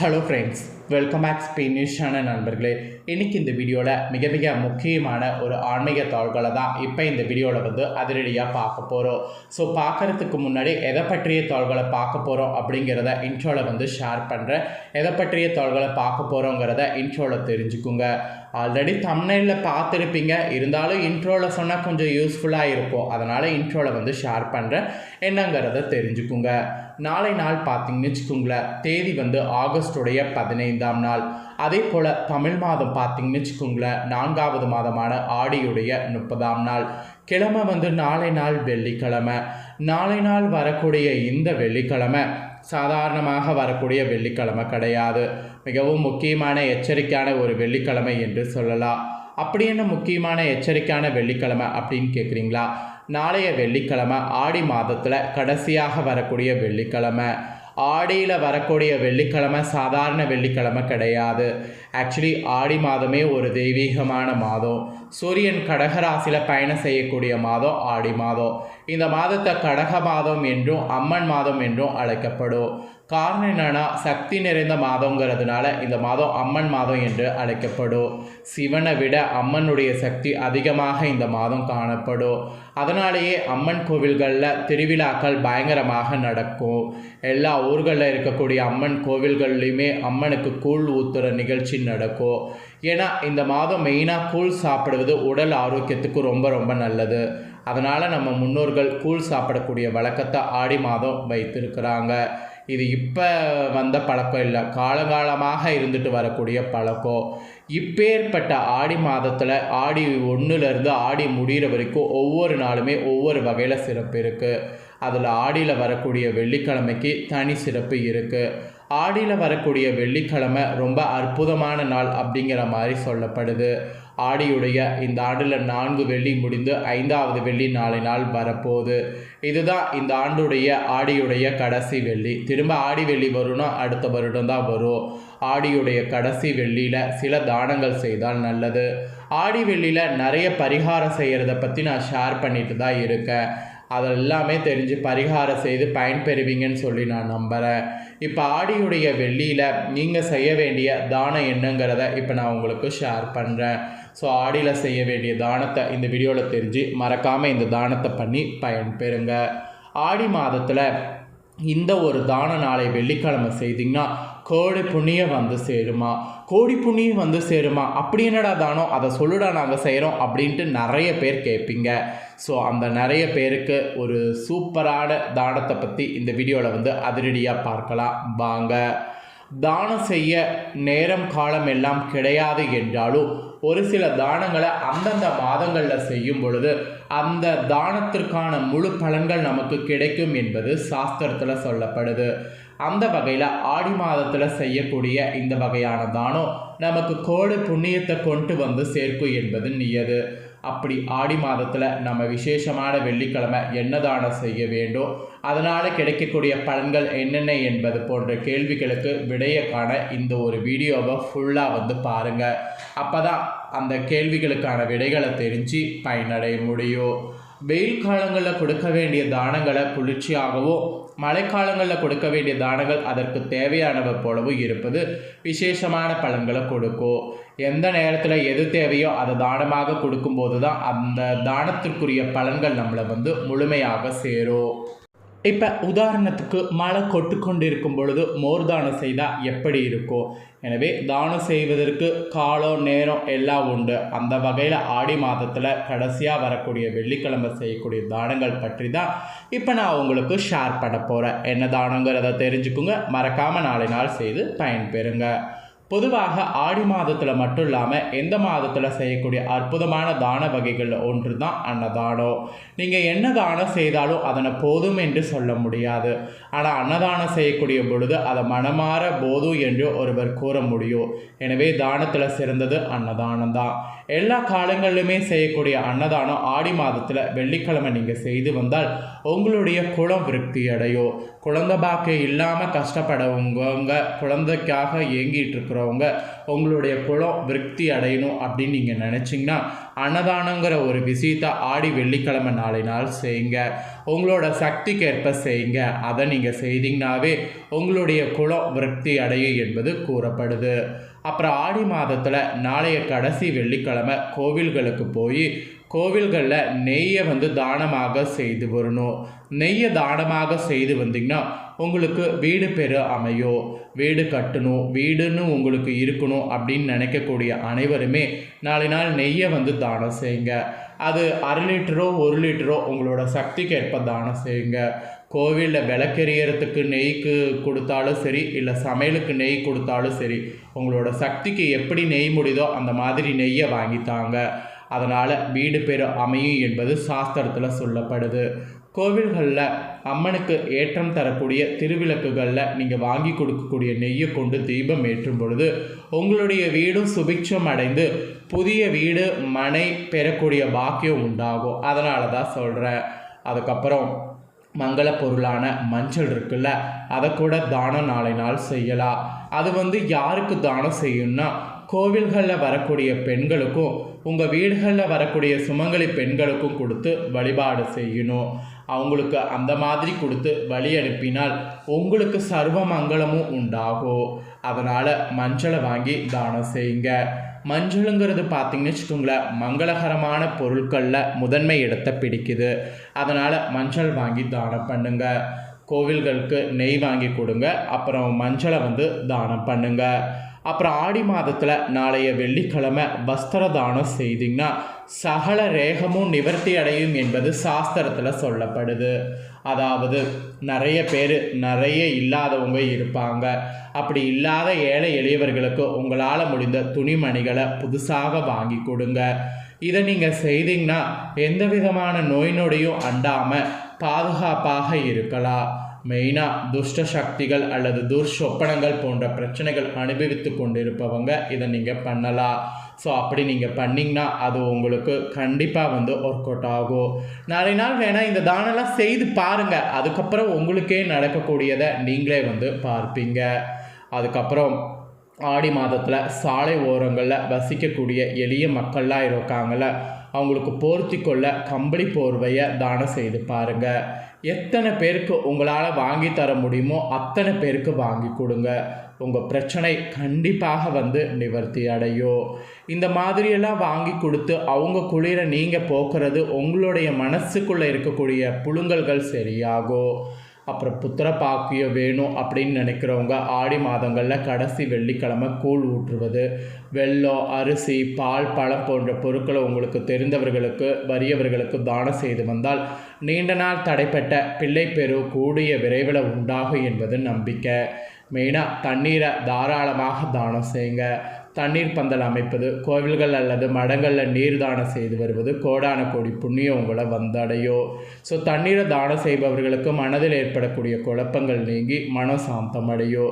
Hello friends welcome back Spain news channel நண்பர்களே. இன்றைக்கி இந்த வீடியோவில் மிக மிக முக்கியமான ஒரு ஆன்மீக தாள்களை தான் இப்போ இந்த வீடியோவில் வந்து அதிரடியாக பார்க்க போகிறோம் ஸோ பார்க்குறதுக்கு முன்னாடி எதை பற்றிய தாள்களை பார்க்க போகிறோம் அப்படிங்கிறத இன்ட்ரோவில் வந்து ஷேர் பண்ணுறேன் எதை பற்றிய தாள்களை பார்க்க போகிறோங்கிறத இன்ட்ரோவில் தெரிஞ்சுக்குங்க. ஆல்ரெடி தமிழில் பார்த்துருப்பீங்க. இருந்தாலும் இன்ட்ரோவில் சொன்னால் கொஞ்சம் யூஸ்ஃபுல்லாக இருக்கும். அதனால் இன்ட்ரோவில் வந்து ஷேர் பண்ணுறேன் என்னங்கிறத தெரிஞ்சுக்குங்க. நாளை நாள் பார்த்தீங்கன்னு வச்சுக்கோங்களேன். தேதி வந்து ஆகஸ்டுடைய ஐந்தாம் நாள். அதே போல் தமிழ் மாதம் பார்த்தீங்கன்னு வச்சுக்கோங்களேன் நான்காவது மாதமான ஆடியுடைய முப்பதாம் நாள். கிழமை வந்து நாளை நாள் வெள்ளிக்கிழமை. நாளை நாள் வரக்கூடிய இந்த வெள்ளிக்கிழமை சாதாரணமாக வரக்கூடிய வெள்ளிக்கிழமை கிடையாது. மிகவும் முக்கியமான எச்சரிக்கையான ஒரு வெள்ளிக்கிழமை என்று சொல்லலாம். அப்படி என்ன முக்கியமான எச்சரிக்கையான வெள்ளிக்கிழமை அப்படின்னு கேட்குறீங்களா? நாளைய வெள்ளிக்கிழமை ஆடி மாதத்தில் கடைசியாக வரக்கூடிய வெள்ளிக்கிழமை. ஆடியில் வரக்கூடிய வெள்ளிக்கிழமை சாதாரண வெள்ளிக்கிழமை கிடையாது. ஆக்சுவலி ஆடி மாதமே ஒரு தெய்வீகமான மாதம். சூரியன் கடகராசியில் பயணம் செய்யக்கூடிய மாதம் ஆடி மாதம். இந்த மாதத்தை கடக மாதம் என்றும் அம்மன் மாதம் என்றும் அழைக்கப்படும். காரணம் என்னன்னா சக்தி நிறைந்த மாதங்கிறதுனால இந்த மாதம் அம்மன் மாதம் என்று அழைக்கப்படும். சிவனை விட அம்மனுடைய சக்தி அதிகமாக இந்த மாதம் காணப்படும். அதனாலேயே அம்மன் கோவில்களில் திருவிழாக்கள் பயங்கரமாக நடக்கும். எல்லா ஊர்களில் இருக்கக்கூடிய அம்மன் கோவில்கள்லையுமே அம்மனுக்கு கூழ் ஊத்துற நிகழ்ச்சி நடக்கும். ஏன்னா இந்த மாதம் மெயினாக கூழ் சாப்பிடுவது உடல் ஆரோக்கியத்துக்கு ரொம்ப ரொம்ப நல்லது. அதனால் நம்ம முன்னோர்கள் கூழ் சாப்பிடக்கூடிய வழக்கத்தை ஆடி மாதம் வைத்திருக்கிறாங்க. இது இப்போ வந்த பழக்கம் இல்லை. காலகாலமாக இருந்துட்டு வரக்கூடிய பழக்கம். இப்பேற்பட்ட ஆடி மாதத்தில் ஆடி ஒன்றுலேருந்து ஆடி முடிகிற வரைக்கும் ஒவ்வொரு நாளுமே ஒவ்வொரு வகையில் சிறப்பு இருக்குது அதில் ஆடியில் வரக்கூடிய வெள்ளிக்கிழமைக்கு தனி சிறப்பு இருக்குது ஆடியில் வரக்கூடிய வெள்ளிக்கிழமை ரொம்ப அற்புதமான நாள் அப்படிங்கிற மாதிரி சொல்லப்படுது. ஆடியுடைய இந்த ஆண்டில் நான்கு வெள்ளி முடிந்து ஐந்தாவது வெள்ளி நாளை நாள் வரப்போகுது. இதுதான் இந்த ஆண்டுடைய ஆடியுடைய கடைசி வெள்ளி. திரும்ப ஆடி வெள்ளி வரும்னா அடுத்த வருடம் தான் வரும். ஆடியுடைய கடைசி வெள்ளியில் சில தானங்கள் செய்தால் நல்லது. ஆடி வெள்ளியில் நிறைய பரிகாரம் செய்கிறத பற்றி நான் ஷேர் பண்ணிட்டு தான் இருக்கேன். அதெல்லாமே தெரிஞ்சு பரிகாரம் செய்து பயன்பெறுவீங்கன்னு சொல்லி நான் நம்புகிறேன் இப்போ ஆடியுடைய வெள்ளியில் நீங்கள் செய்ய வேண்டிய தானம் என்னங்கிறத இப்போ நான் உங்களுக்கு ஷேர் பண்ணுறேன் ஸோ ஆடியில் செய்ய வேண்டிய தானத்தை இந்த வீடியோவில் தெரிஞ்சு மறக்காமல் இந்த தானத்தை பண்ணி பயன்பெறுங்க. ஆடி மாதத்தில் இந்த ஒரு தான நாளை வெள்ளிக்கிழமை செய்தீங்கன்னா கோடி புண்ணியம் வந்து சேருமா? கோடி புண்ணியம் வந்து சேருமா? அப்படி என்னடா தானம்? அதை சொல்லுடா நாங்கள் செய்கிறோம் அப்படின்ட்டு நிறைய பேர் கேட்பீங்க. ஸோ அந்த நிறைய பேருக்கு ஒரு சூப்பரான தானத்தை பற்றி இந்த வீடியோவில் வந்து அதிரடியாக பார்க்கலாம். வாங்க. தானம் செய்ய நேரம் காலம் எல்லாம் கிடையாது என்றாலும் ஒரு சில தானங்களை அந்தந்த மாதங்களில் செய்யும் பொழுது அந்த தானத்திற்கான முழு பலன்கள் நமக்கு கிடைக்கும் என்பது சாஸ்திரத்தில் சொல்லப்படுது. அந்த வகையில் ஆடி மாதத்தில் செய்யக்கூடிய இந்த வகையான தானம் நமக்கு கோடு புண்ணியத்தை கொண்டு வந்து சேர்க்கும் என்பது நியது. அப்படி ஆடி மாதத்தில் நம்ம விசேஷமான வெள்ளிக்கிழமை என்ன தானம் செய்ய வேண்டும் அதனால் கிடைக்கக்கூடிய பலன்கள் என்னென்ன என்பது போன்ற கேள்விகளுக்கு விடைய காண இந்த ஒரு வீடியோவை ஃபுல்லாக வந்து பாருங்கள் அப்போ தான் அந்த கேள்விகளுக்கான விடைகளை தெரிஞ்சு பயனடைய முடியும். வெயில் காலங்களில் கொடுக்க வேண்டிய தானங்களை குளிர்ச்சியாகவும் மழைக்காலங்களில் கொடுக்க வேண்டிய தானங்கள் அதற்கு தேவையானவை போலவும் இருப்பது. விசேஷமான பலன்களை கொடுக்கும் எந்த நேரத்தில் எது தேவையோ அதை தானமாக கொடுக்கும்போது தான் அந்த தானத்திற்குரிய பலன்கள் நம்மளை வந்து முழுமையாக சேரும். இப்போ உதாரணத்துக்கு மழை கொட்டு கொண்டு இருக்கும் பொழுது மோர் தானம் செய்தால் எப்படி இருக்கும் எனவே தானம் செய்வதற்கு காலம் நேரம் எல்லாம் உண்டு. அந்த வகையில் ஆடி மாதத்தில் கடைசியாக வரக்கூடிய வெள்ளிக்கிழமை செய்யக்கூடிய தானங்கள் பற்றி தான் இப்போ நான் உங்களுக்கு ஷேர் பண்ண போகிறேன் என்ன தானங்கிறத தெரிஞ்சுக்குங்க. மறக்காமல் நாளை நாள் செய்து பயன்பெறுங்க. பொதுவாக ஆடி மாதத்தில் மட்டும் இல்லாமல் எந்த மாதத்தில் செய்யக்கூடிய அற்புதமான தான வகைகளில் ஒன்று தான் அன்னதானம். நீங்கள் என்ன தானம் செய்தாலும் அதனை போதும் என்று சொல்ல முடியாது. ஆனால் அன்னதானம் செய்யக்கூடிய பொழுது அதை மனமாற போதும் என்று ஒருவர் கூற முடியும். எனவே தானத்தில் சிறந்தது அன்னதானம் தான் எல்லா காலங்களிலுமே செய்யக்கூடிய அன்னதானம் ஆடி மாதத்தில் வெள்ளிக்கிழமை நீங்கள் செய்து வந்தால் உங்களுடைய குலம் விருத்தி அடையும். குழந்த பாக்கியம் இல்லாமல் கஷ்டப்படவங்க குழந்தைக்காக ஏங்கிட்டு இருக்கிறவங்க உங்களுடைய குலம் விருத்தி அடையணும் அப்படின்னு நீங்கள் நினச்சிங்கன்னா அன்னதானங்கிற ஒரு விஷயத்தை ஆடி வெள்ளிக்கிழமை நாளை நாள் செய்யுங்க. உங்களோட சக்திக்கேற்ப செய்யுங்க. அதை நீங்கள் செய்தீங்கனாவே உங்களுடைய குலம் விருத்தி அடையும் என்பது கூறப்படுது. அப்புறம் ஆடி மாதத்தில் நாளைய கடைசி வெள்ளிக்கிழமை கோவில்களுக்கு போய் கோவில்களில் நெய்யை வந்து தானமாக செய்து வரணும். நெய்யை தானமாக செய்து வந்தீங்கன்னா உங்களுக்கு வீடு பெற அமையும் வீடு கட்டணும் வீடுன்னு உங்களுக்கு இருக்கணும் அப்படின்னு நினைக்கக்கூடிய அனைவருமே நாளை நாள் நெய்யை வந்து தானம் செய்யுங்க. அது அரை லிட்டரோ ஒரு லிட்டரோ உங்களோட சக்திக்கு ஏற்ப தானம் செய்யுங்க. கோவிலில் விளக்கெரியறதுக்கு நெய்க்கு கொடுத்தாலும் சரி இல்லை சமையலுக்கு நெய் கொடுத்தாலும் சரி உங்களோட சக்திக்கு எப்படி நெய் முடியுதோ அந்த மாதிரி நெய்யை வாங்கித்தாங்க அதனால் வீடு பெரு அமையும் என்பது சாஸ்திரத்தில் சொல்லப்படுது. கோவில்களில் அம்மனுக்கு ஏற்றம் தரக்கூடிய திருவிளக்குகளில் நீங்கள் வாங்கி கொடுக்கக்கூடிய நெய்யை கொண்டு தீபம் ஏற்றும் பொழுது உங்களுடைய வீடும் சுபிக்ஷம் அடைந்து புதிய வீடு மனை பெறக்கூடிய பாக்கியம் உண்டாகும். அதனால தான் சொல்கிறேன் அதுக்கப்புறம் மங்கள பொருளான மஞ்சள் இருக்குல்ல அதை கூட தானம் நாளை நாள் செய்யலாம். அது வந்து யாருக்கு தானம் செய்யணும்னா கோவில்களில் வரக்கூடிய பெண்களுக்கும் உங்கள் வீடுகளில் வரக்கூடிய சுமங்கலி பெண்களுக்கும் கொடுத்து வழிபாடு செய்யணும். அவங்களுக்கு அந்த மாதிரி கொடுத்து வழி அனுப்பினால் உங்களுக்கு சர்வ மங்களமும் உண்டாகும். அதனால் மஞ்சளை வாங்கி தானம் செய்யுங்க. மஞ்சளுங்கிறது பார்த்தீங்கன்னு வச்சுக்கோங்களேன் மங்களகரமான பொருட்களில் முதன்மை இடத்தை பிடிக்குது. அதனால் மஞ்சள் வாங்கி தானம் பண்ணுங்க. கோவில்களுக்கு நெய் வாங்கி கொடுங்க. அப்புறம் மஞ்சளை வந்து தானம் பண்ணுங்கள் அப்புறம் ஆடி மாதத்தில் நாளைய வெள்ளிக்கிழமை வஸ்திர தானம் செய்திங்கன்னா சகல ரேகமும் நிவர்த்தி அடையும் என்பது சாஸ்திரத்தில் சொல்லப்படுது. அதாவது நிறைய பேர் நிறைய இல்லாதவங்க இருப்பாங்க. அப்படி இல்லாத ஏழை எளியவர்களுக்கு உங்களால் முடிந்த துணிமணிகளை புதுசாக வாங்கி கொடுங்க. இதை நீங்கள் செய்தீங்கன்னா எந்த விதமான நோய் நொடியும் அண்டாமல் பாதுகாப்பாக இருக்கலாம். மெயினாக துஷ்ட சக்திகள் அல்லது துர்ஷொப்பனங்கள் போன்ற பிரச்சனைகள் அனுபவித்து கொண்டிருப்பவங்க இதை நீங்கள் பண்ணலாம். ஸோ அப்படி நீங்கள் பண்ணிங்கன்னா அது உங்களுக்கு கண்டிப்பாக வந்து ஒர்க் அவுட் ஆகும். நாளை நாள் வேணால் இந்த தானெல்லாம் செய்து பாருங்கள் அதுக்கப்புறம் உங்களுக்கே நடக்கக்கூடியதை நீங்களே வந்து பார்ப்பீங்க. அதுக்கப்புறம் ஆடி மாதத்தில் சாலை ஓரங்களில் வசிக்கக்கூடிய எளிய மக்கள்லாம் இருக்காங்கள அவங்களுக்கு போர்த்தி கொள்ள கம்பளி போர்வையை தானம் செய்து பாருங்கள் எத்தனை பேருக்கு உங்களால் வாங்கி தர முடியுமோ அத்தனை பேருக்கு வாங்கி கொடுங்க. உங்கள் பிரச்சனை கண்டிப்பாக வந்து நிவர்த்தி அடையும். இந்த மாதிரியெல்லாம் வாங்கி கொடுத்து அவங்க குளிர நீங்கள் போக்குறது உங்களுடைய மனசுக்குள்ளே இருக்கக்கூடிய புழுங்கல்கள் சரியாகும். அப்புறம் புத்திர பாக்கியம் வேணும் அப்படின்னு நினைக்கிறவங்க ஆடி மாதங்களில் கடைசி வெள்ளிக்கிழமை கூழ் ஊற்றுவது வெள்ளம் அரிசி பால் பழம் போன்ற பொருட்களை உங்களுக்கு தெரிந்தவர்களுக்கு வறியவர்களுக்கு தானம் செய்து வந்தால் நீண்ட நாள் தடைப்பட்ட பிள்ளை பெரு கூடிய விரைவில் உண்டாகும் என்பது நம்பிக்கை. மெயினாக தண்ணீரை தாராளமாக தானம் செய்யுங்க. தண்ணீர் பந்தல் அமைப்பது கோவில்கள் அல்லது மடங்களில் நீர் தானம் செய்து வருவது கோடான கோடி புண்ணியம் உங்களை வந்தடையோ. ஸோ தண்ணீரை தானம் செய்பவர்களுக்கு மனதில் ஏற்படக்கூடிய குழப்பங்கள் நீங்கி மனம் சாந்தம் அடையோ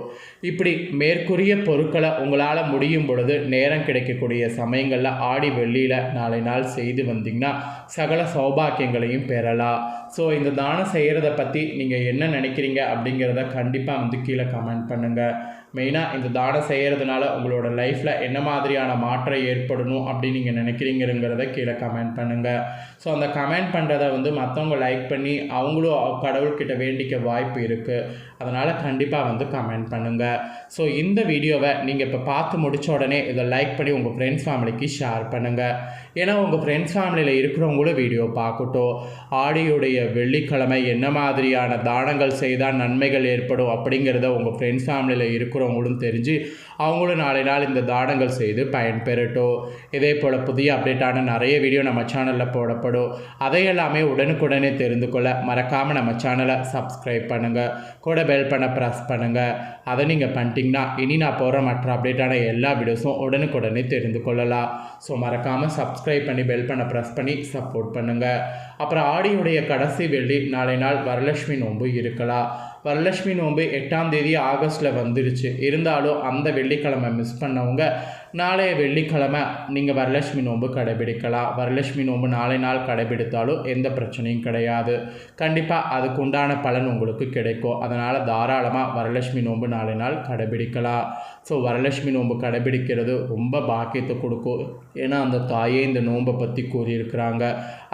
இப்படி மேற்கூறிய பொருட்களை உங்களால் முடியும் பொழுது நேரம் கிடைக்கக்கூடிய சமயங்களில் ஆடி வெள்ளியில் நாளை நாள் செய்து வந்தீங்கன்னா சகல சௌபாக்கியங்களையும் பெறலாம். ஸோ இந்த தானம் செய்கிறத பற்றி நீங்கள் என்ன நினைக்கிறீங்க அப்படிங்கிறத கண்டிப்பாக வந்து கீழே கமெண்ட் பண்ணுங்கள் மெயினாக இந்த தானம் செய்கிறதுனால உங்களோட லைஃப்பில் என்ன மாதிரியான மாற்றம் ஏற்படணும் அப்படின்னு நீங்கள் நினைக்கிறீங்கிறத கீழே கமெண்ட் பண்ணுங்கள் ஸோ அந்த கமெண்ட் பண்ணுறத வந்து மற்றவங்க லைக் பண்ணி அவங்களும் கடவுள்கிட்ட வேண்டிக்க வாய்ப்பு இருக்குது அதனால் கண்டிப்பாக வந்து கமெண்ட் பண்ணுங்கள் ஸோ இந்த வீடியோவை நீங்கள் இப்போ பார்த்து முடித்த உடனே இதை லைக் பண்ணி உங்கள் ஃப்ரெண்ட்ஸ் ஃபேமிலிக்கு ஷேர் பண்ணுங்கள் ஏன்னா உங்கள் ஃப்ரெண்ட்ஸ் ஃபேமிலியில் இருக்கிறவங்களும் வீடியோ பார்க்கட்டும். ஆடியுடைய வெள்ளிக்கிழமை என்ன மாதிரியான தானங்கள் செய்தால் நன்மைகள் ஏற்படும் அப்படிங்கிறத உங்கள் ஃப்ரெண்ட்ஸ் ஃபேமிலியில் இருக்கிறவங்களும் தெரிஞ்சு அவங்களும் நாளை நாள் இந்த தானங்கள் செய்து பயன்பெறட்டும். இதே போல் புதிய அப்டேட்டான நிறைய வீடியோ நம்ம சேனலில் போடப்படும். அதையெல்லாமே உடனுக்குடனே தெரிந்து கொள்ள மறக்காமல் நம்ம சேனலை சப்ஸ்கிரைப் பண்ணுங்கள் கூட பெல் பண்ண ப்ரெஸ் பண்ணுங்கள் அதை நீங்கள் பண்ணிட்டீங்கன்னா இனி நான் போகிற மற்ற அப்டேட்டான எல்லா வீடியோஸும் உடனுக்குடனே தெரிந்து கொள்ளலாம். ஸோ மறக்காமல் சப்ஸ்கிரைப் பண்ணி பெல் பண்ண ப்ரெஸ் பண்ணி சப்போர்ட் பண்ணுங்கள் அப்புறம் ஆடியுடைய கடைசி வெள்ளி நாளை நாள் வரலட்சுமி நோன்பு இருக்கலாம் வரலட்சுமி நோன்பு எட்டாம் தேதி ஆகஸ்ட்டில் வந்துருச்சு. இருந்தாலும் அந்த வெள்ளிக்கிழமை மிஸ் பண்ணவங்க நாளைய வெள்ளிக்கிழமை நீங்கள் வரலட்சுமி நோன்பு கடைபிடிக்கலாம். வரலட்சுமி நோன்பு நாளை நாள் கடைபிடித்தாலும் எந்த பிரச்சனையும் கிடையாது. கண்டிப்பாக அதுக்கு உண்டான பலன் உங்களுக்கு கிடைக்கும். அதனால் தாராளமாக வரலட்சுமி நோன்பு நாளை நாள் கடைபிடிக்கலாம். ஸோ வரலட்சுமி நோன்பு கடைபிடிக்கிறது ரொம்ப பாக்கியத்தை கொடுக்கும். ஏன்னா அந்த தாயே இந்த நோன்பை பற்றி கூறியிருக்கிறாங்க.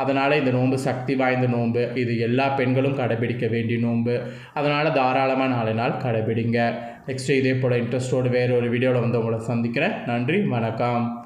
அதனால் இந்த நோன்பு சக்தி வாய்ந்த நோன்பு இது எல்லா பெண்களும் கடைபிடிக்க வேண்டிய நோன்பு. அதனால் தாராளமாக நாளை நாள் கடைபிடிங்க. நெக்ஸ்ட்டு இதே போல் இன்ட்ரெஸ்ட்டோடு வேறு ஒரு வீடியோவில் வந்து உங்களை சந்திக்கிறேன். நன்றி வணக்கம்.